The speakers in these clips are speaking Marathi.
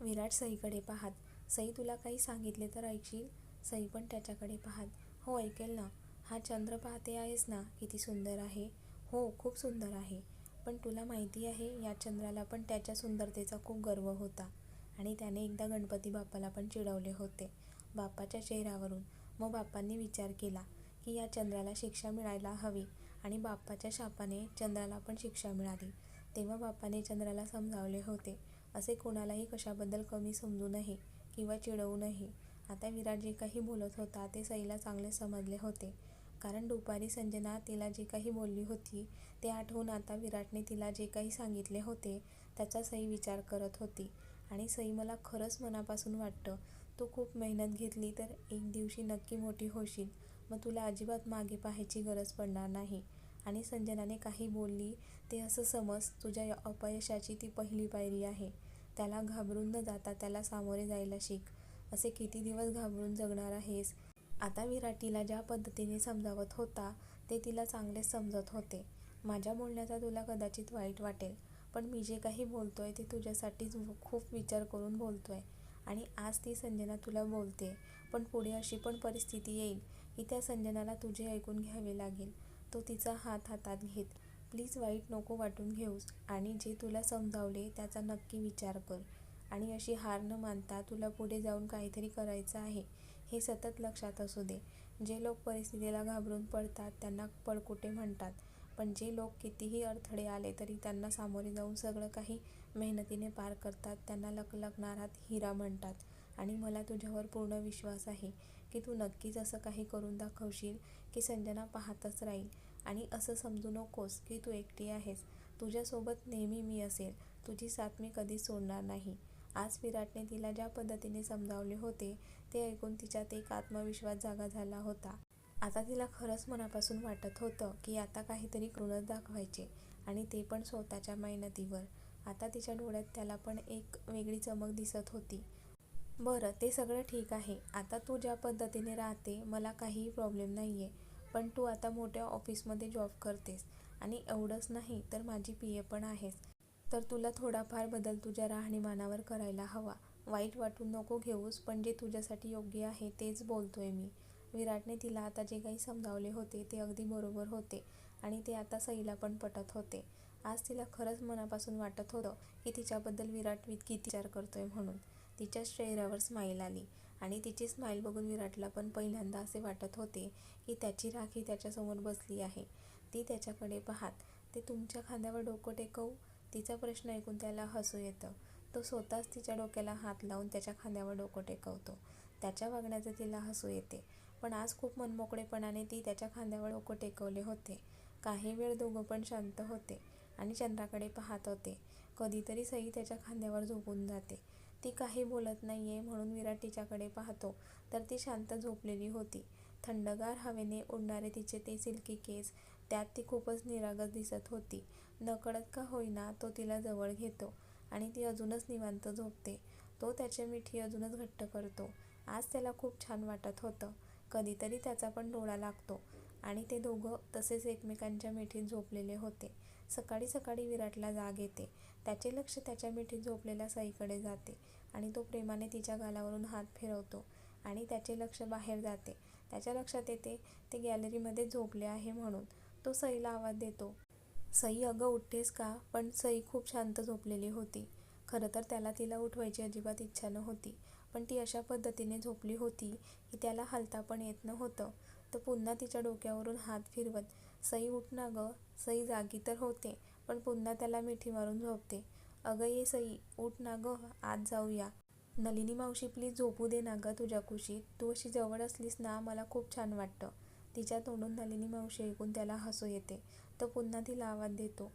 विराट सईकडे पाहात. सई तुला काही सांगितले तर ऐकशील? सई पण त्याच्याकडे पाहात. हो ऐकेल ना. हा चंद्र पाहते आहेस ना? किती सुंदर आहे. हो खूप सुंदर आहे. पण तुला माहिती आहे या चंद्राला पण त्याच्या सुंदरतेचा खूप गर्व होता. आणि त्याने एकदा गणपती बाप्पाला पण चिडवले होते. बाप्पाच्या चेहऱ्यावरून मग बाप्पांनी विचार केला की या चंद्राला शिक्षा मिळायला हवी आणि बाप्पाच्या शापाने चंद्राला पण शिक्षा मिळाली. तेव्हा बाप्पाने चंद्राला समजावले होते. असे कोणालाही कशाबद्दल कमी समजू नये किंवा चिडवू नये. आता विराट जे काही बोलत होता ते सईला चांगले समजले होते. कारण दुपारी संजना तिला जे काही बोलली होती ते आठवून आता विराटने तिला जे काही सांगितले होते त्याचा सई विचार करत होती. आणि सई मला खरंच मनापासून वाटतं तू खूप मेहनत घेतली तर एक दिवशी नक्की मोठी होशील. मग तुला अजिबात मागे पाहायची गरज पडणार नाही. आणि संजनाने काही बोलली ते असं समज तुझ्या अपयशाची ती पहिली पायरी आहे. त्याला घाबरून न जाता त्याला सामोरे जायला शिक. असे किती दिवस घाबरून जगणार आहेस? आता विराटीला ज्या पद्धतीने समजावत होता ते तिला चांगलेच समजत होते. माझ्या बोलण्याचा तुला कदाचित वाईट वाटेल पण मी जे काही बोलतोय ते तुझ्यासाठीच खूप विचार करून बोलतोय. आणि आज ती संजना तुला बोलते पण पुढे अशी पण परिस्थिती येईल की त्या संजनाला तुझे ऐकून घ्यावे लागेल. तो तिचा हात हातात घेत प्लीज वाईट नको वाटून घेऊस. आणि जे तुला समजावले त्याचा नक्की विचार कर. आणि अशी हार न मानता तुला पुढे जाऊन काहीतरी करायचं आहे हे सतत लक्षात असू दे. जे लोक परिस्थितीला घाबरून पडतात त्यांना पळकुटे म्हणतात. पण जे लोक कितीही अडथळे आले तरी त्यांना सामोरे जाऊन सगळं काही मेहनतीने पार करतात त्यांना लकलकणारात हिरा म्हणतात. आणि मला तुझ्यावर पूर्ण विश्वास आहे की तू नक्कीच असं काही करून दाखवशील की संजना पाहतच राहील. आणि असं समजू नकोस की तू एकटी आहेस. तुझ्यासोबत नेहमी मी असेल. तुझी साथ मी कधीच सोडणार नाही. आज विराटने तिला ज्या पद्धतीने समजावले होते ते ऐकून तिच्यात एक आत्मविश्वास जागा झाला होता. आता तिला खरंच मनापासून वाटत होतं की आता काहीतरी करूनच दाखवायचे आणि ते पण स्वतःच्या मेहनतीवर. आता तिच्या डोळ्यात त्याला पण एक वेगळी चमक दिसत होती. बरं ते सगळं ठीक आहे. आता तू ज्या पद्धतीने राहते मला काहीही प्रॉब्लेम नाही आहे पण तू आता मोठ्या ऑफिसमध्ये जॉब करतेस आणि एवढंच नाही तर माझी पी ए पण आहेस. तर तुला थोडाफार बदल तुझ्या राहणीमानावर करायला हवा. वाईट वाटून नको घेऊस पण जे तुझ्यासाठी योग्य आहे तेच बोलतोय मी. विराटने तिला आता जे काही समजावले होते ते अगदी बरोबर होते आणि ते आता सईला पण पटत होते. आज तिला खरंच मनापासून वाटत होतं की तिच्याबद्दल विराट किती विचार करतोय म्हणून. तिच्या चेहऱ्यावर स्माईल आली. आणि तिची स्माईल बघून विराटला पण पहिल्यांदा असे वाटत होते की त्याची राखी त्याच्यासमोर बसली आहे. ती त्याच्याकडे पाहात ते तुमच्या खांद्यावर डोकं टेकवू? तिचा प्रश्न ऐकून त्याला हसू येतं. तो स्वतःच तिच्या डोक्याला हात लावून त्याच्या खांद्यावर डोकं टेकवतो. त्याच्या वागण्याचं तिला हसू येते. पण आज खूप मनमोकळेपणाने ती त्याच्या खांद्यावर डोकं टेकवले होते. काही वेळ दोघं पण शांत होते आणि चंद्राकडे पाहत होते. कधीतरी सई त्याच्या खांद्यावर झोपून जाते. ती काही बोलत नाही आहे म्हणून विराट तिच्याकडे पाहतो. तर ती शांत झोपलेली होती. थंडगार हवेने उडणारे तिचे ते सिल्की केस त्यात ती खूपच निरागस दिसत होती. नकळत का होईना तो तिला जवळ घेतो आणि ती अजूनच निवांत झोपते. तो त्याचे मिठी अजूनच घट्ट करतो. आज त्याला खूप छान वाटत होतं. कधीतरी त्याचा पण डोळा लागतो आणि ते दोघं तसेच एकमेकांच्या मिठीत झोपलेले होते. सकाळी सकाळी विराटला जाग येते. त्याचे लक्ष त्याच्या मिठीत झोपलेल्या सईकडे जाते. आणि तो प्रेमाने तिच्या गालावरून हात फिरवतो आणि त्याचे लक्ष बाहेर जाते. त्याच्या लक्षात येते ते गॅलरीमध्ये झोपले आहे म्हणून. तो सईला आवाज देतो सई अगं उठतेस का पण सई खूप शांत झोपलेली होती. खरं तर त्याला तिला उठवायची अजिबात इच्छा नव्हती पण ती अशा पद्धतीने झोपली होती की त्याला हलता पण येत नव्हतं. तर पुन्हा तिच्या डोक्यावरून हात फिरवत सई उठ ना गं. सई जागी तर होते पण पुन्हा त्याला मिठी मारून झोपते. अगं ये सई उठ ना गं आत जाऊया. नलिनी मावशी प्लीज झोपू दे ना गं तुझ्या कुशीत. तू अशी जवळ असलीस ना मला खूप छान वाटतं. तिच्या तोंडून नलिनी मावशी ऐकून त्याला हसू येते. तो पुन्हा तिला आवाज देतो.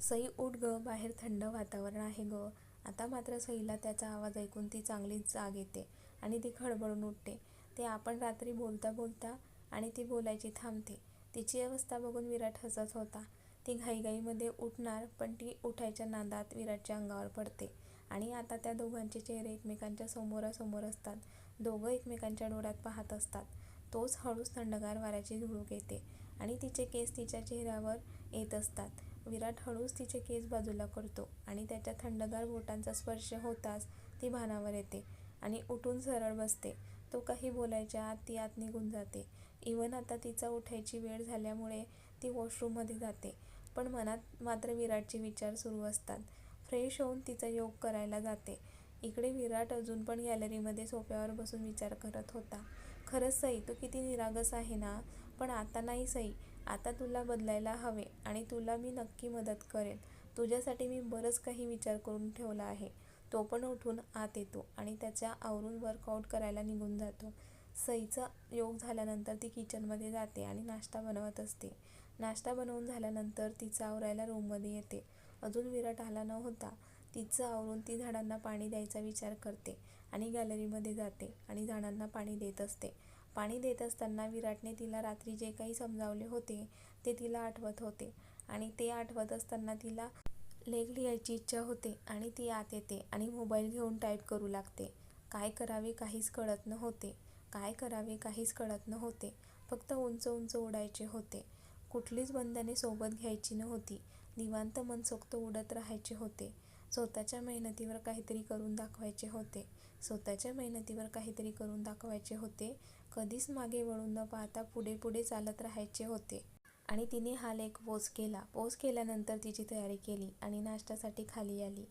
सई उठ गं बाहेर थंड वातावरण आहे गं. आता मात्र सईला त्याचा आवाज ऐकून ती चांगलीच जाग येते आणि ती खडबडून उठते. ते आपण रात्री बोलता बोलता आणि ती बोलायची थांबते. तिची अवस्था बघून विराट हसत होता. ती घाईघाईमध्ये उठणार पण ती उठायच्या नादात विराटच्या अंगावर पडते. आणि आता त्या दोघांचे चेहरे एकमेकांच्या समोरासमोर असतात. दोघं एकमेकांच्या डोळ्यात पाहत असतात. तोच हळूच थंडगार वाऱ्याची झुळूक येते आणि तिचे केस तिच्या चेहऱ्यावर येत असतात. विराट हळूच तिचे केस बाजूला करतो आणि त्याच्या थंडगार बोटांचा स्पर्श होताच ती ती भानावर येते आणि उठून सरळ बसते. तो काही बोलायच्या आत ती आत निघून जाते. इवन आता तिचा उठायची वेळ झाल्यामुळे ती वॉशरूममध्ये जाते. पण मनात मात्र विराटचे विचार सुरू असतात. फ्रेश होऊन तिचा योग करायला जाते. इकडे विराट अजून पण गॅलरीमध्ये सोफ्यावर बसून विचार करत होता. खरंच सई तू किती निरागस आहे ना? पण आता नाही सई. आता तुला बदलायला हवे आणि तुला मी नक्की मदत करेन. तुझ्यासाठी मी बरंच काही विचार करून ठेवला आहे. तो पण उठून आत येतो आणि त्याच्या आवरून वर्कआउट करायला निघून जातो. सईचा योग झाल्यानंतर ती किचनमध्ये जाते आणि नाश्ता बनवत असते. नाश्ता बनवून झाल्यानंतर तिचं आवरायला रूममध्ये येते. अजून विराट आला न होता तिचं आवरून ती झाडांना पाणी द्यायचा विचार करते आणि गॅलरीमध्ये जाते आणि झाडांना पाणी देत असते. पाणी देत असताना विराटने तिला रात्री जे काही समजावले होते ते तिला आठवत होते आणि ते आठवत असताना तिला लेख लिहायची इच्छा होते आणि ती आत येते आणि मोबाईल घेऊन टाईप करू लागते. काय करावे काहीच कळत नव्हते. काय करावे काहीच कळत नव्हते. फक्त उंच उंच उडायचे होते. कुठलीच बंधने सोबत घ्यायची नव्हती. निवांत मनसोक्त उडत राहायचे होते. स्वतःच्या मेहनतीवर काहीतरी करून दाखवायचे होते. स्वतःच्या मेहनतीवर काहीतरी करून दाखवायचे होते. कधीच मागे वळून न पाहता पुढे पुढे चालत राहायचे होते. आणि तिने हा लेख पोज केला. पोज केल्यानंतर तिची तयारी केली आणि नाश्त्यासाठी खाली आली.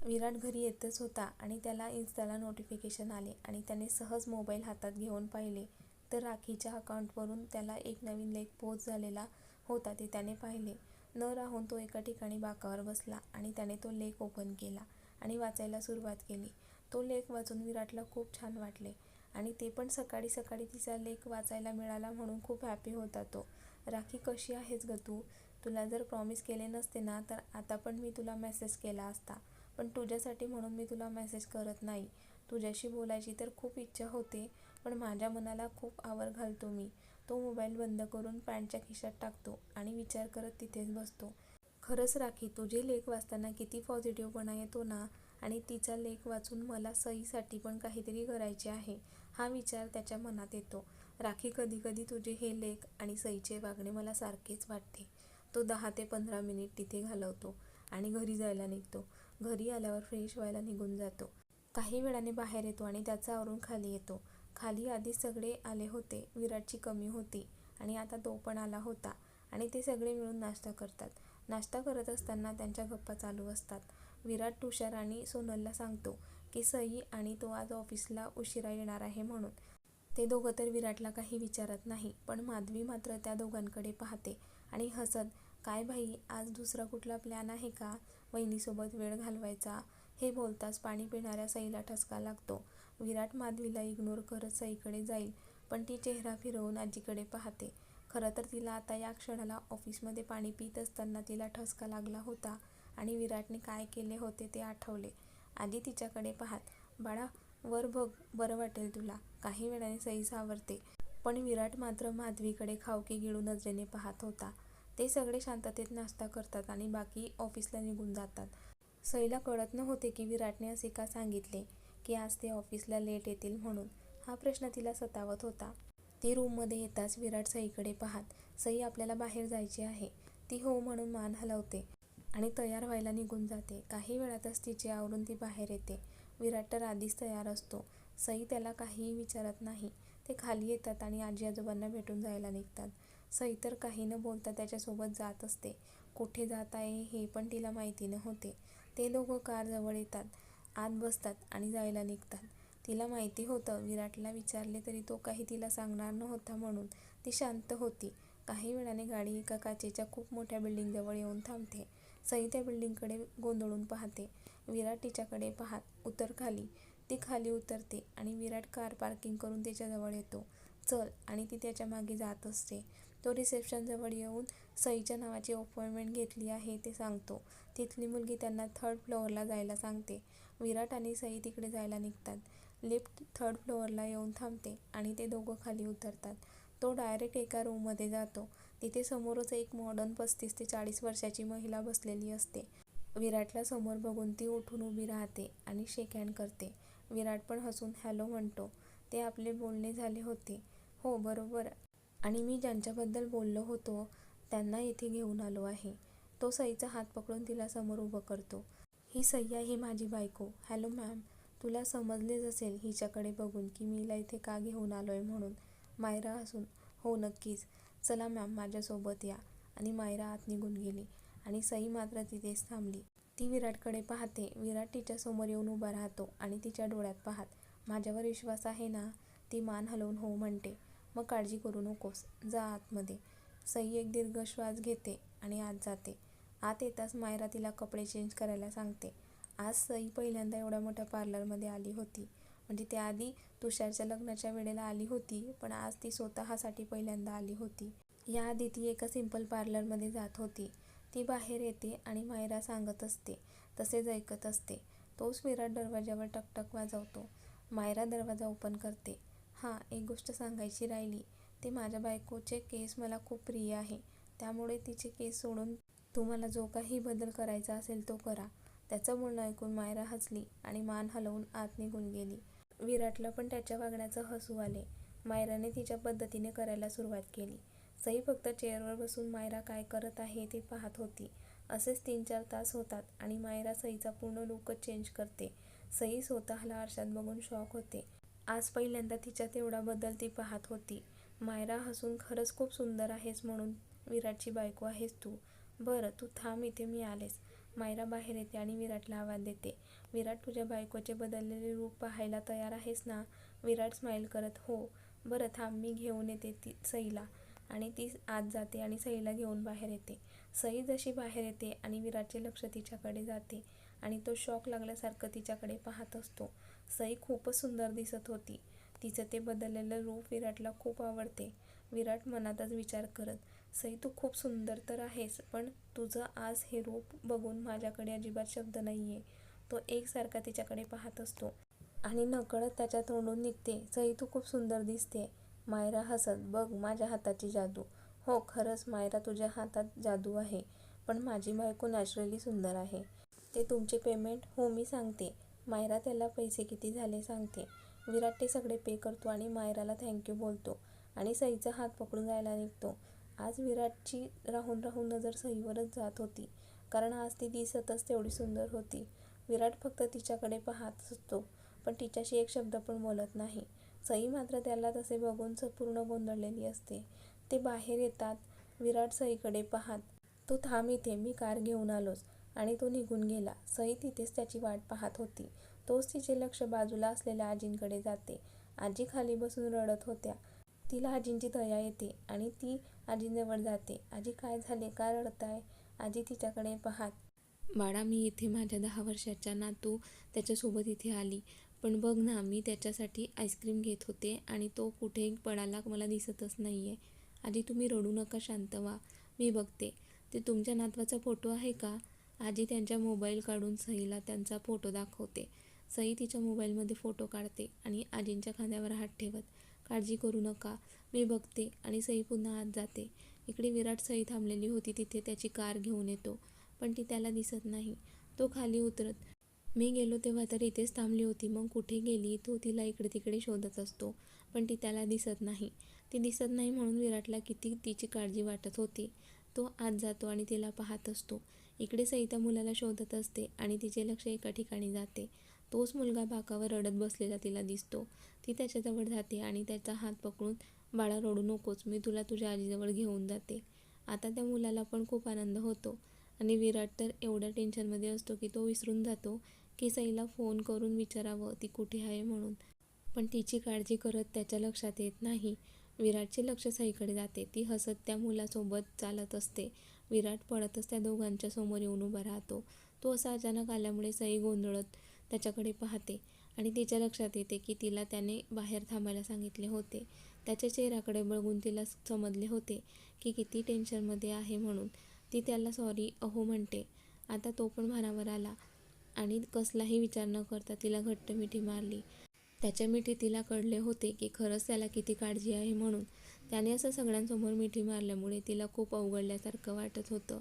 विराट घरी येतच होता आणि त्याला इन्स्टाला नोटिफिकेशन आले आणि त्याने सहज मोबाईल हातात घेऊन पाहिले. तर राखीच्या अकाउंटवरून त्याला एक नवीन लेख पोस्ट झालेला होता ते त्याने पाहिले. न राहून तो एका ठिकाणी बाकावर बसला आणि त्याने तो लेख ओपन केला आणि वाचायला सुरुवात केली. तो लेख वाचून विराटला खूप छान वाटले आणि ते पण सकाळी सकाळी तिचा लेख वाचायला मिळाला म्हणून खूप हॅपी होता तो. राखी कशी आहेस ग तू? तुला जर प्रॉमिस केले नसते ना तर आता पण मी तुला मेसेज केला असता. पण तुझ्यासाठी म्हणून मी तुला मेसेज करत नाही. तुझ्याशी बोलायची तर खूप इच्छा होते पण माझ्या मनाला खूप आवर घालतो मी. तो मोबाईल बंद करून पॅन्टच्या खिशात टाकतो आणि विचार करत तिथेच बसतो. खरंच राखी तुझे लेख वाचताना किती पॉझिटिव्हपणा येतो ना? आणि तिचा लेख वाचून मला सईसाठी पण काहीतरी करायचे आहे हा विचार त्याच्या मनात येतो. राखी कधीकधी तुझे हे लेख आणि सईचे वागणे मला सारखेच वाटते. तो दहा ते पंधरा मिनिट तिथे घालवतो आणि घरी जायला निघतो. घरी आल्यावर फ्रेश व्हायला निघून जातो. काही वेळाने बाहेर येतो आणि त्याचा आवरून खाली येतो. खाली आधी सगळे आले होते. विराटची कमी होती आणि आता तो पण आला होता आणि ते सगळे मिळून नाश्ता करतात. नाश्ता करत असताना त्यांच्या गप्पा चालू असतात. विराट तुषार आणि सोनलला सांगतो की सई आणि तो आज ऑफिसला उशिरा येणार आहे म्हणून. ते दोघं तर विराटला काही विचारत नाही पण माधवी मात्र त्या दोघांकडे पाहते आणि हसत काय भाई आज दुसरा कुठला प्लॅन आहे का? वहिनीसोबत वेळ घालवायचा हे बोलताच पाणी पिणाऱ्या सईला ठसका लागतो. विराट माधवीला इग्नोर करत सईकडे जाईल पण ती चेहरा फिरवून आजीकडे पाहते. खरं तर तिला आता या क्षणाला ऑफिसमध्ये पाणी पित असताना तिला ठसका लागला होता आणि विराटने काय केले होते ते आठवले. आजी तिच्याकडे पाहत बाळा वर बघ बरं वाटेल तुला. काही वेळाने सई सावरते. पण विराट मात्र माधवीकडे खावकी गिळू नजरेने पाहत होता. ते सगळे शांततेत नाश्ता करतात आणि बाकी ऑफिसला निघून जातात. सईला कळत नव्हते की विराटने असे का सांगितले. की आज ते ऑफिसला लेट येतील म्हणून. हा प्रश्न तिला सतावत होता. ती रूममध्ये येताच विराट सईकडे पाहत सई आपल्याला बाहेर जायची आहे. ती हो म्हणून मान हलवते आणि तयार व्हायला निघून जाते. काही वेळातच तिचे आवरून ती बाहेर येते. विराट तर आधीच तयार असतो. सई त्याला काहीही विचारत नाही. ते खाली येतात आणि आजी आजोबांना भेटून जायला निघतात. सई तर काही न बोलता त्याच्यासोबत जात असते. कुठे जात आहे हे पण तिला माहिती नव्हते. ते दोघं कारजवळ येतात. आत बसतात आणि जायला निघतात. तिला माहिती होतं विराटला विचारले तरी तो काही तिला सांगणार नव्हता म्हणून ती शांत होती. काही वेळाने गाडी एका काचेच्या खूप मोठ्या बिल्डिंगजवळ येऊन थांबते. सई त्या बिल्डिंगकडे गोंधळून पाहते. विराट तिच्याकडे पाहत उतर खाली. ती खाली उतरते आणि विराट कार पार्किंग करून तिच्याजवळ येतो. चल आणि ती त्याच्यामागे जात असते. तो रिसेप्शनजवळ येऊन सईच्या नावाची अपॉइंटमेंट घेतली आहे ते सांगतो. तिथली मुलगी त्यांना थर्ड फ्लोअरला जायला सांगते. विराट आणि सई तिकडे जायला निघतात. लिफ्ट थर्ड फ्लोअरला येऊन थांबते आणि ते दोघं खाली उतरतात. तो डायरेक्ट एका रूममध्ये जातो. तिथे समोरच एक मॉडर्न पस्तीस ते चाळीस वर्षाची महिला बसलेली असते. विराटला समोर बघून ती उठून उभी राहते आणि शेक हँड करते. विराट पण हसून हॅलो म्हणतो. ते आपले बोलणे झाले होते. हो बरोबर. आणि मी ज्यांच्याबद्दल बोललो होतो त्यांना इथे घेऊन आलो आहे. तो सईचा हात पकडून तिला समोर उभं करतो. ही सय्या ही माझी बायको. हॅलो मॅम तुला समजलेच असेल हिच्याकडे बघून की मीला इथे का घेऊन आलोय म्हणून. मायरा हसून हो नक्कीच. चला मॅम माझ्यासोबत या. आणि मायरा आत निघून गेली. आणि सई मात्र तिथेच थांबली. ती विराटकडे पाहते. विराट तिच्यासमोर येऊन उभा राहतो आणि तिच्या डोळ्यात पाहत माझ्यावर विश्वास आहे ना? ती मान हलवून हो म्हणते. मग काळजी करू नकोस. जा आतमध्ये. सई एक दीर्घ श्वास घेते आणि आत जाते. आत येताच मायरा तिला कपडे चेंज करायला सांगते. आज सई पहिल्यांदा एवढ्या मोठ्या पार्लरमध्ये आली होती. म्हणजे त्याआधी तुषारच्या लग्नाच्या वेळेला आली होती पण आज ती स्वतःसाठी पहिल्यांदा आली होती. याआधी ती एका सिंपल पार्लरमध्ये जात होती. ती बाहेर येते आणि मायरा सांगत असते तसेच ऐकत असते. तोच विराट दरवाजावर टकटक वाजवतो. मायरा दरवाजा ओपन करते. हां एक गोष्ट सांगायची राहिली. ते माझ्या बायकोचे केस मला खूप प्रिय आहे. त्यामुळे तिचे केस सोडून तुम्हाला जो काही बदल करायचा असेल तो करा. त्याचं बोलणं ऐकून मायरा हसली आणि मान हलवून आत निघून गेली. विराटला पण त्याच्या वागण्याचं हसू आले. मायराने तिच्या पद्धतीने करायला सुरुवात केली. सई फक्त चेअरवर बसून मायरा काय करत आहे ते पाहत होती. असेच तीन चार तास होतात आणि मायरा सईचा पूर्ण लुक चेंज करते. सई स्वतःला आरशात बघून शॉक होते. आज पहिल्यांदा तिच्यात एवढा बदल ती पाहत होती. मायरा हसून खरंच खूप सुंदर आहेस म्हणून विराटची बायको आहेस तू. बरं तू थांब इथे मी आलेस मायरा बाहेर येते आणि विराटला आवाज देते. विराट तुझ्या बायकोचे बदललेले रूप पाहायला तयार आहेस ना? विराट स्माईल करत हो. बरं थांब मी घेऊन येते ती सईला. आणि ती आत जाते आणि सईला घेऊन बाहेर येते. सई जशी बाहेर येते आणि विराटचे लक्ष तिच्याकडे जाते आणि तो शॉक लागल्यासारखं तिच्याकडे पाहत असतो. सई खूपच सुंदर दिसत होती. तिचं ते बदललेलं रूप विराटला खूप आवडते. विराट मनातच विचार करत सई तू खूप सुंदर तर आहेस पण तुझं आज हे रूप बघून माझ्याकडे अजिबात शब्द नाही आहे तो एकसारखा तिच्याकडे पाहत असतो. आणि नकळत त्याच्या तोंडून निघते. सई तू खूप सुंदर दिसते. मायरा हसत बघ माझ्या हाताची जादू. हो खरंच मायरा तुझ्या हातात जादू आहे पण माझी बायको नॅचरली सुंदर आहे. ते तुमचे पेमेंट हो मी सांगते. मायरा त्याला पैसे किती झाले सांगते. विराट ते सगळे पे करतो आणि मायराला थँक्यू बोलतो. आणि सईचा हात पकडून जायला निघतो. आज विराटची राहून राहून नजर सईवरच जात होती. कारण आज ती दिसतच तेवढी सुंदर होती. विराट फक्त तिच्याकडे पाहत असतो पण तिच्याशी एक शब्द पण बोलत नाही. सई मात्र त्याला तसे बघून पूर्ण गोंधळलेली असते. ते बाहेर येतात विराट सईकडे पाहत. तू थांब इथे मी कार घेऊन आलोच. आणि तो निघून गेला. सई तिथेच त्याची वाट पाहत होती. तोच तिचे लक्ष बाजूला असलेल्या आजींकडे जाते. आजी खाली बसून रडत होत्या. तिला आजींची दया येते आणि ती आजीजवळ जाते. आजी काय झाले? का रडताय? आजी तिच्याकडे पाहात बाळा मी इथे माझ्या दहा वर्षाच्या नातू त्याच्यासोबत इथे आली. पण बघ ना मी त्याच्यासाठी आईस्क्रीम घेत होते आणि तो कुठे पडाला मला दिसतच नाही आहे आजी तुम्ही रडू नका शांत व्हा. मी बघते. ते तुमच्या नातवाचा फोटो आहे का? आजी त्यांच्या मोबाईल काढून सईला त्यांचा फोटो दाखवते. सई तिच्या मोबाईलमध्ये फोटो काढते आणि आजींच्या खांद्यावर हात ठेवत काळजी करू नका. मी बघते आणि सई पुन्हा आत जाते. इकडे विराट सई थांबलेली होती तिथे त्याची कार घेऊन येतो. पण ती त्याला दिसत नाही. तो खाली उतरत. मी गेलो तेव्हा तर इथेच थांबली होती. मग कुठे गेली? तो तिला इकडे तिकडे शोधत असतो. पण ती त्याला दिसत नाही. ती दिसत नाही म्हणून विराटला किती तिची काळजी वाटत होती. तो आत जातो आणि तिला पाहत असतो. इकडे सई त्या मुलाला शोधत असते आणि तिचे लक्ष एका ठिकाणी जाते. तोच मुलगा बाकावर रडत बसलेला तिला दिसतो. ती त्याच्याजवळ जाते आणि त्याचा हात पकडून बाळा रडू नकोच मी तुला तुझ्या आजीजवळ घेऊन जाते. आता त्या मुलाला पण खूप आनंद होतो. आणि विराट तर एवढ्या टेन्शनमध्ये असतो की तो विसरून जातो की सईला फोन करून विचारावं ती कुठे आहे म्हणून. पण तिची काळजी करत त्याच्या लक्षात येत नाही. विराटचे लक्ष सईकडे जाते. ती हसत त्या मुलासोबत चालत असते. विराट पळतच त्या दोघांच्या समोर येऊन उभा राहतो. तो असा अचानक आल्यामुळे सई गोंधळत त्याच्याकडे पाहते आणि तिच्या लक्षात येते की तिला त्याने बाहेर थांबायला सांगितले होते. त्याच्या चेहऱ्याकडे बघून तिला समजले होते की किती टेन्शनमध्ये आहे म्हणून. ती त्याला सॉरी अहो म्हणते. आता तो पण भानावर आला आणि कसलाही विचार न करता तिला घट्ट मिठी मारली. त्याच्या मिठी तिला कळले होते की खरंच त्याला किती काळजी आहे म्हणून. त्याने असं सगळ्यांसमोर मिठी मारल्यामुळे तिला खूप अवघडल्यासारखं वाटत होतं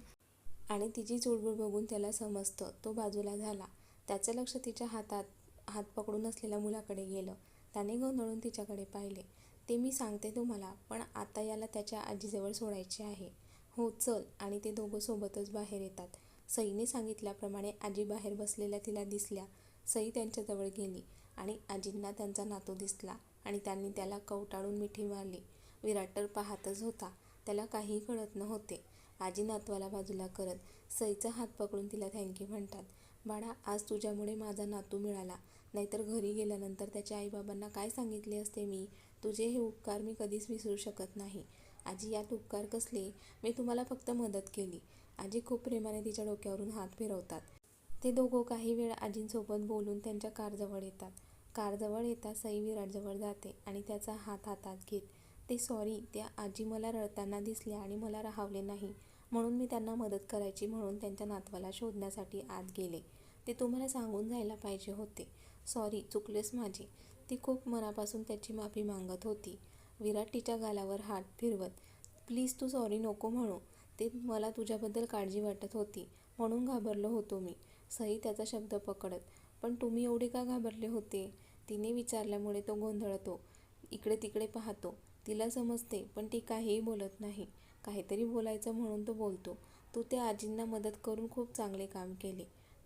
आणि तिची चुळबुळ बघून त्याला समजतं तो बाजूला झाला. त्याचं लक्ष तिच्या हातात हात पकडून असलेल्या मुलाकडे गेलं. त्याने गोंधळून तिच्याकडे पाहिले. ते मी सांगते तुम्हाला पण आता याला त्याच्या आजीजवळ सोडायचे आहे. हो चल. आणि ते दोघं सोबतच बाहेर येतात. सईने सांगितल्याप्रमाणे आजी बाहेर बसलेल्या तिला दिसल्या. सई त्यांच्याजवळ गेली आणि आजींना त्यांचा नातू दिसला आणि त्यांनी त्याला कवटाळून मिठी मारली. विराट तर पाहतच होता. त्याला काहीही कळत नव्हते. आजी नातवाला बाजूला करत सईचा हात पकडून तिला थँक्यू म्हणतात. बाळा आज तुझ्यामुळे माझा नातू मिळाला. नाहीतर घरी गेल्यानंतर त्याच्या आईबाबांना काय सांगितले असते मी? तुझे हे उपकार मी कधीच विसरू शकत नाही. आजी यात उपकार कसले? मी तुम्हाला फक्त मदत केली. आजी खूप प्रेमाने तिच्या डोक्यावरून हात फिरवतात. ते दोघं काही वेळ आजींसोबत बोलून त्यांच्या कारजवळ येतात. कारजवळ येता सई विराटजवळ जाते आणि त्याचा हात हातात घेत ते सॉरी त्या आजी मला रडताना दिसल्या आणि मला राहावले नाही. म्हणून मी त्यांना मदत करायची म्हणून त्यांच्या नातवाला शोधण्यासाठी आत गेले. ते तुम्हाला सांगून जायला पाहिजे होते. सॉरी चुकलेस माझी. ती खूप मनापासून त्याची माफी मागत होती. विराट तिच्या गालावर हात फिरवत प्लीज तू सॉरी नको म्हणू. ते मला तुझ्याबद्दल काळजी वाटत होती. म्हणून घाबरलो होतो मी. सई त्याचा शब्द पकडत पण तुम्ही एवढे का घाबरले होते? तिने विचारल्यामुळे तो गोंधळतो. इकडे तिकडे पाहतो. तिला समजते पण ती काहीही बोलत नाही. काहीतरी बोलायचं म्हणून तो बोलतो. तू त्या आजींना मदत करून खूप चांगले काम केले.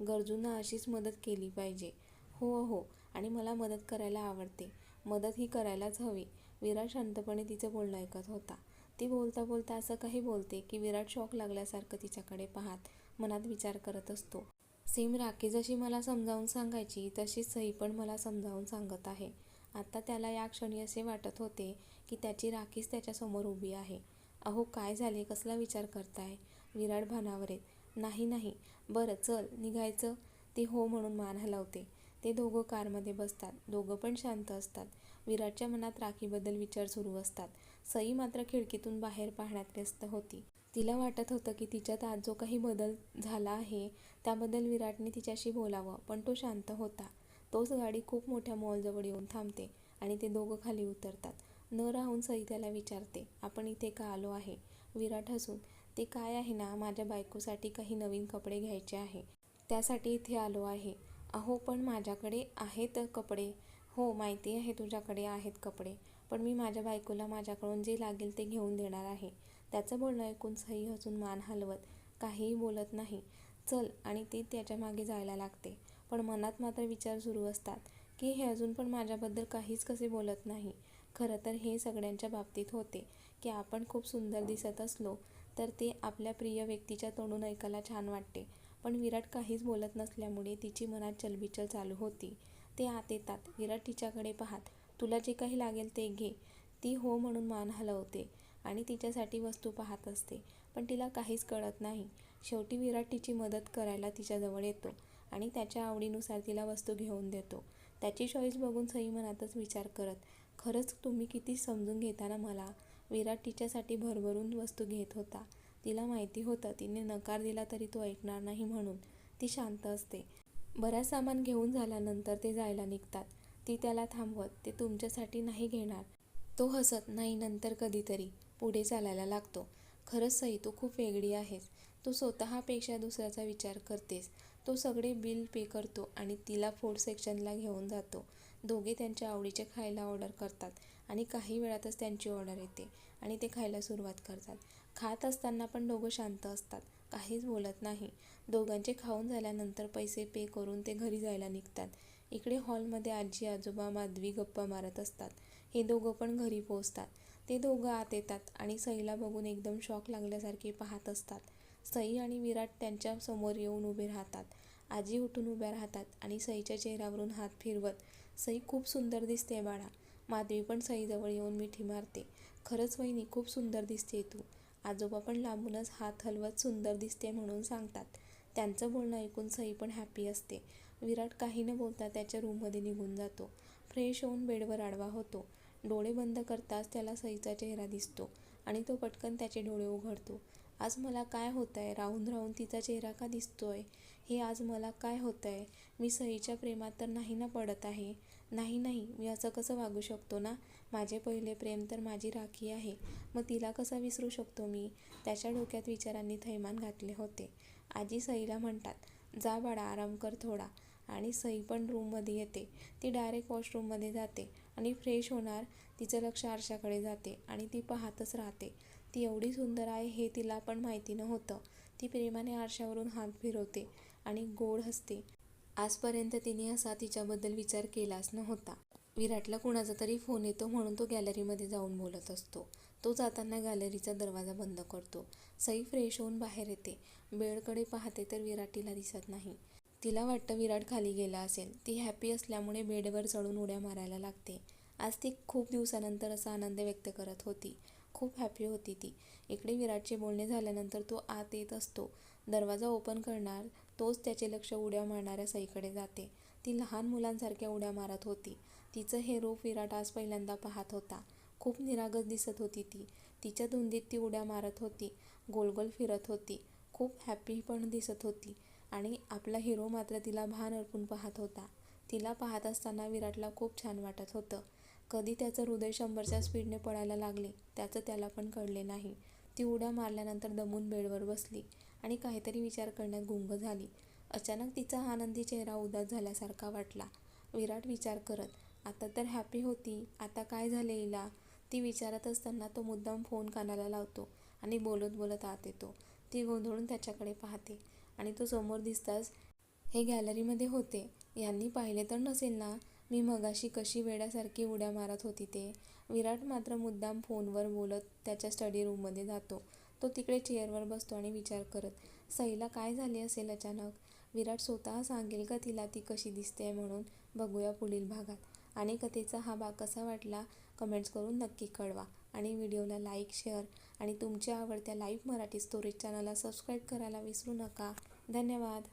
गरजूंना अशीच मदत केली पाहिजे. हो हो आणि मला मदत करायला आवडते. मदत ही करायलाच हवी. विराट शांतपणे तिचं बोलणं ऐकत होता. ती बोलता बोलता असं काही बोलते की विराट शॉक लागल्यासारखं तिच्याकडे पाहत मनात विचार करत असतो. सेम राखी जशी मला समजावून सांगायची तशीच सई पण मला समजावून सांगत आहे. आता त्याला या क्षणी असे वाटत होते की त्याची राखीच त्याच्यासमोर उभी आहे. अहो काय झाले? कसला विचार करताय? विराट भानावर आहेत. नाही नाही. बरं चल निघायचं. ती हो म्हणून मान हलवते. ते दोघं कारमध्ये बसतात. दोघं पण शांत असतात. विराटच्या मनात राखीबद्दल विचार सुरू असतात. सई मात्र खिडकीतून बाहेर पाहण्यात व्यस्त होती. तिला वाटत होतं की तिच्यात आज जो काही बदल झाला आहे त्याबद्दल विराटने तिच्याशी बोलावं पण तो शांत होता. तोच गाडी खूप मोठ्या मॉलजवळ येऊन थांबते आणि ते दोघं खाली उतरतात. न राहून सई त्याला विचारते आपण इथे का आलो आहे विराट हसून ते काय आहे ना माझ्या बायकोसाठी काही नवीन कपडे घ्यायचे आहे. त्यासाठी इथे आलो आहे. अहो पण माझ्याकडे आहेत कपडे. हो माहिती आहे तुझ्याकडे आहेत कपडे. पण मी माझ्या बायकोला माझ्याकडून जे लागेल ते घेऊन देणार आहे. त्याचं बोलणं ऐकून सई हसून मान हलवत काहीही बोलत नाही. चल आणि ती त्याच्यामागे जायला लागते. पण मनात मात्र विचार सुरू असतात की हे अजून पण माझ्याबद्दल काहीच कसे बोलत नाही? खरं तर हे सगळ्यांच्या बाबतीत होते की आपण खूप सुंदर दिसत असलो तर ते आपल्या प्रिय व्यक्तीच्या तोंडून ऐकायला छान वाटते. पण विराट काहीच बोलत नसल्यामुळे तिची मनात चलबिचल चालू होती. ते आत येतात. विराट तिच्याकडे पाहत तुला जे काही लागेल ते घे. ती हो म्हणून मान हलवते आणि तिच्यासाठी वस्तू पाहत असते. पण तिला काहीच कळत नाही. शेवटी विराट तिची मदत करायला तिच्याजवळ येतो आणि त्याच्या आवडीनुसार तिला वस्तू घेऊन देतो. त्याची चॉईस बघून सई मनातच विचार करत खरंच तुम्ही किती समजून घेताना मला विराट तिच्यासाठी भरभरून वस्तू घेत होता. तिला माहिती होतं तिने नकार दिला तरी तो ऐकणार नाही म्हणून. ती शांत असते. बऱ्याच सामान घेऊन झाल्यानंतर ते जायला निघतात. ती त्याला थांबवत ते तुमच्यासाठी नाही घेणार. तो हसत नाही नंतर कधीतरी. पुढे चालायला लागतो. खरंच सई तू खूप वेगळी आहेस. तू स्वतःपेक्षा दुसऱ्याचा विचार करतेस. तो सगळे बिल पे करतो आणि तिला फूड सेक्शनला घेऊन जातो. दोघे त्यांच्या आवडीचे खायला ऑर्डर करतात आणि काही वेळातच त्यांची ऑर्डर येते आणि ते खायला सुरुवात करतात. खात असताना पण दोघं शांत असतात. काहीच बोलत नाही. दोघांचे खाऊन झाल्यानंतर पैसे पे करून ते घरी जायला निघतात. इकडे हॉलमध्ये आजी आजोबा माधवी गप्पा मारत असतात. हे दोघं पण घरी पोहोचतात. ते दोघं आत येतात आणि सईला बघून एकदम शॉक लागल्यासारखे पाहत असतात. सई आणि विराट त्यांच्यासमोर येऊन उभे राहतात. आजी उठून उभ्या राहतात आणि सईच्या चेहऱ्यावरून हात फिरवत सई खूप सुंदर दिसते बाळा. माधवी पण सईजवळ येऊन मिठी मारते. खरंच वहिनी खूप सुंदर दिसते तू. आजोबा पण लांबूनच हात हलवत सुंदर दिसते म्हणून सांगतात. त्यांचं बोलणं ऐकून सई पण हॅपी असते. विराट काही न बोलता त्याच्या रूममध्ये निघून जातो. फ्रेश होऊन बेडवर आडवा होतो. डोळे बंद करताच त्याला सईचा चेहरा दिसतो आणि तो पटकन त्याचे डोळे उघडतो. आज मला काय होतं आहे राहून राहून तिचा चेहरा का दिसतोय? हे आज मला काय होतं आहे मी सईच्या प्रेमात तर नाही ना पडत आहे. नाही नाही मी असं कसं वागू शकतो ना? माझे पहिले प्रेम तर माझी राखी आहे. मग तिला कसा विसरू शकतो मी? त्याच्या डोक्यात विचारांनी थैमान घातले होते. आजी सईला म्हणतात जा बाळा आराम कर थोडा. आणि सई पण रूममध्ये येते. ती डायरेक्ट वॉशरूममध्ये जाते आणि फ्रेश होणार तिचं लक्ष आरशाकडे जाते आणि ती पाहतच राहते. ती एवढी सुंदर आहे हे तिला पण माहिती नव्हतं ती प्रेमाने आरशावरून हात फिरवते आणि गोड हसते. आजपर्यंत तिने असा तिच्याबद्दल विचार केलाच नव्हता. विराटला कुणाचा तरी फोन येतो म्हणून तो गॅलरीमध्ये जाऊन बोलत असतो. तो जाताना गॅलरीचा दरवाजा बंद करतो. सई फ्रेश होऊन बाहेर येते. बेडकडे पाहते तर विराट तिला दिसत नाही. तिला वाटतं विराट खाली गेला असेल. ती हॅपी असल्यामुळे बेडवर चढून उड्या मारायला लागते. आज ती खूप दिवसानंतर असा आनंद व्यक्त करत होती. खूप हॅपी होती ती. इकडे विराटचे बोलणे झाल्यानंतर तो आत येत असतो. दरवाजा ओपन करणार तोच त्याचे लक्ष उड्या मारणाऱ्या सईकडे जाते. ती लहान मुलांसारख्या उड्या मारत होती. तिचं हे रूप विराट आज पहिल्यांदा पाहत होता. खूप निरागस दिसत होती ती. तिच्या धुंदीत ती उड्या मारत होती. गोलगोल फिरत होती. खूप हॅपी पण दिसत होती. आणि आपला हिरो मात्र तिला भान अर्पून पाहत होता. तिला पाहत असताना विराटला खूप छान वाटत होतं. कधी त्याचं हृदय शंभरच्या स्पीडने पडायला लागले त्याचं त्याला पण कळले नाही. ती उड्या मारल्यानंतर दमून बेडवर बसली आणि काहीतरी विचार करण्यात गुंग झाली. अचानक तिचा आनंदी चेहरा उदास झाल्यासारखा वाटला. विराट विचार करत आता तर हॅपी होती आता काय झाले हिला? ती विचारत असताना तो मुद्दाम फोन कानाला लावतो आणि बोलत बोलत आत येतो. ती गोंधळून त्याच्याकडे पाहते आणि तो समोर दिसताच हे गॅलरीमध्ये होते. यांनी पाहिले तर नसेल ना? मी मगाशी कशी वेड्यासारखी उड्या मारत होती ते. विराट मात्र मुद्दाम फोनवर बोलत त्याच्या स्टडी रूममध्ये जातो. तो तिकडे चेअरवर बसतो आणि विचार करत सईला काय झाले असेल अचानक? विराट स्वतः सांगेल का तिला ती कशी दिसते म्हणून? बघूया पुढील भागात. आणि कथेचा हा भाग कसा वाटला कमेंट्स करून नक्की कळवा. आणि व्हिडिओला लाईक शेअर आणि तुमच्या आवडत्या लाईव्ह मराठी स्टोरेज चॅनलला सबस्क्राईब करायला विसरू नका. धन्यवाद.